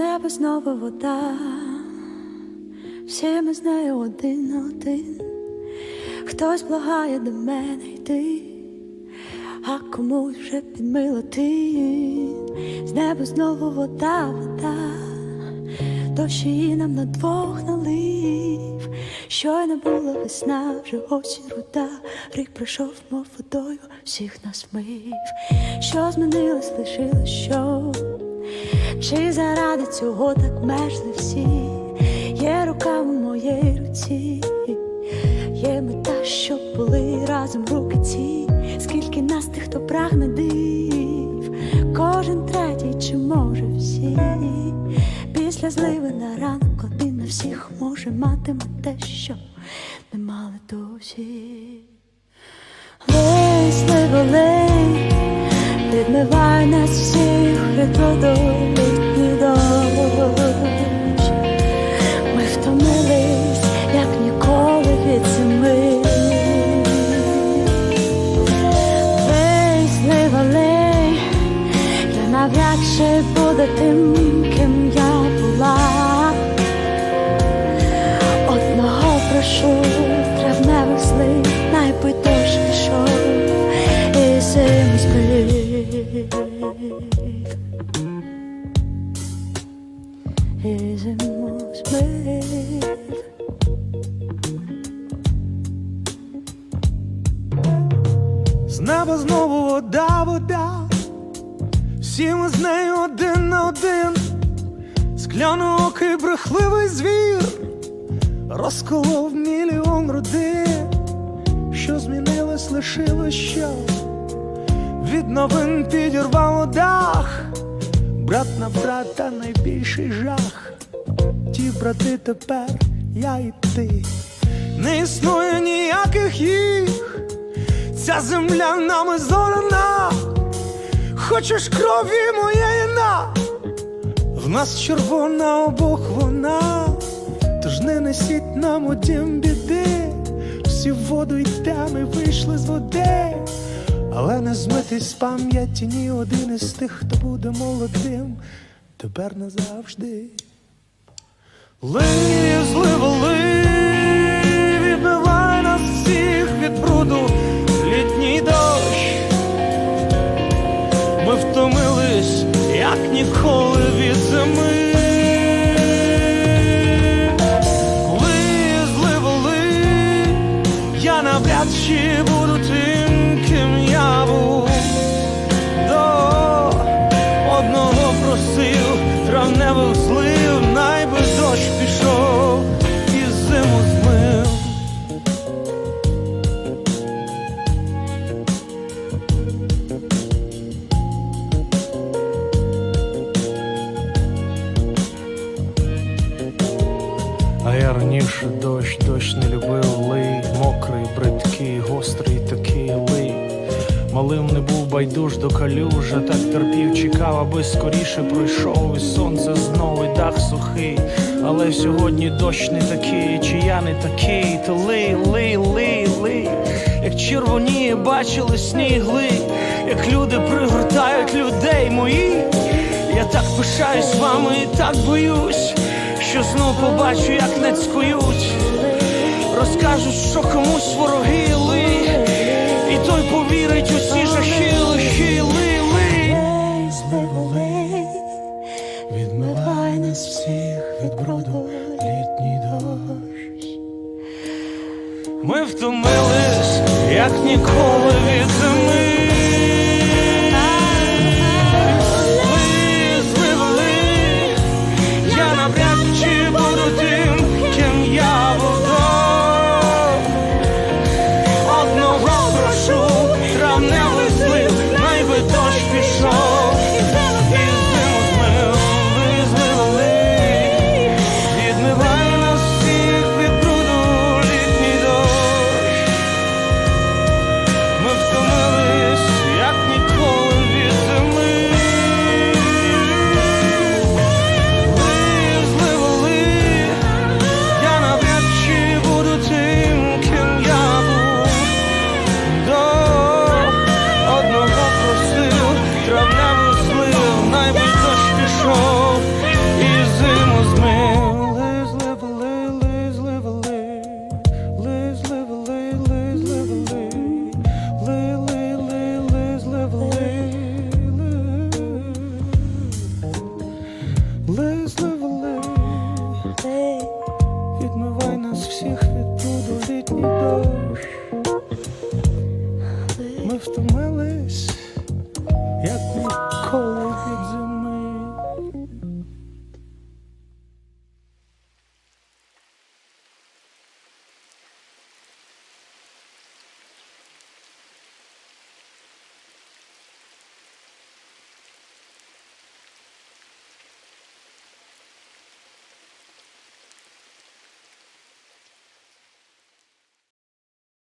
небо знову вода, всі ми з нею один один. Хтось благає до мене йти, а комусь вже підмила ти. З неба знову вода, вода, дощ її нам на двох налив. Щойно була весна, вже осінь руда, рік пройшов, мов водою, всіх нас вмив. Що змінилось, лишилось що? Чи заради цього так мерзли всі? Є рука в моїй руці, є мета, щоб були разом руки ці. Скільки нас тих, хто прагне див, кожен третій, чи може всі, після зливи на ранок один на всіх може матиме те, що не мали досі. Лей, сливо, лей, відмивай нас всіх від чи тим, ким я була. Одного прошу, травневих слив, найби пішов і зиму збив. І зиму збив. З неба знову вода, вода, всі з нею один на один, скляноокий брехливий звір, розколов мільйон родин, що змінилось, лишилось що? Від новин підірвало дах, брат на брата найбільший жах. Ті брати тепер я і ти, не існує ніяких їх. Ця земля нами зорана, хочеш крові моєї на, в нас червона обох вона, тож не несіть нам у дім біди, всі в воду йдемо і вийшли з води, але не змитись пам'яті ні один із тих, хто буде молодим, тепер назавжди. Лий, зливо, лий, ніколи від зими. Лий, зливо, я навряд чи буду тим, ким я був. До одного просив, травневих злив, Малим не був байдуж до калюжа, так терпів, чекав, аби скоріше пройшов, і сонце знову і дах сухий. Але сьогодні дощ не такий, чи я не такий, то лий, лий, лий, лий, як червоніє, бачили сніг лий, як люди пригортають людей моїх. Я так пишаюсь вами і так боюсь, що знов побачу, як не цькують. Розкажуть, що комусь вороги ли, і той повірить усі жахи, лихи, лили. ли. Лей, сливо, лей, Відмивай нас всіх від броду літній дощ. Ми втомились, як ніколи від зими.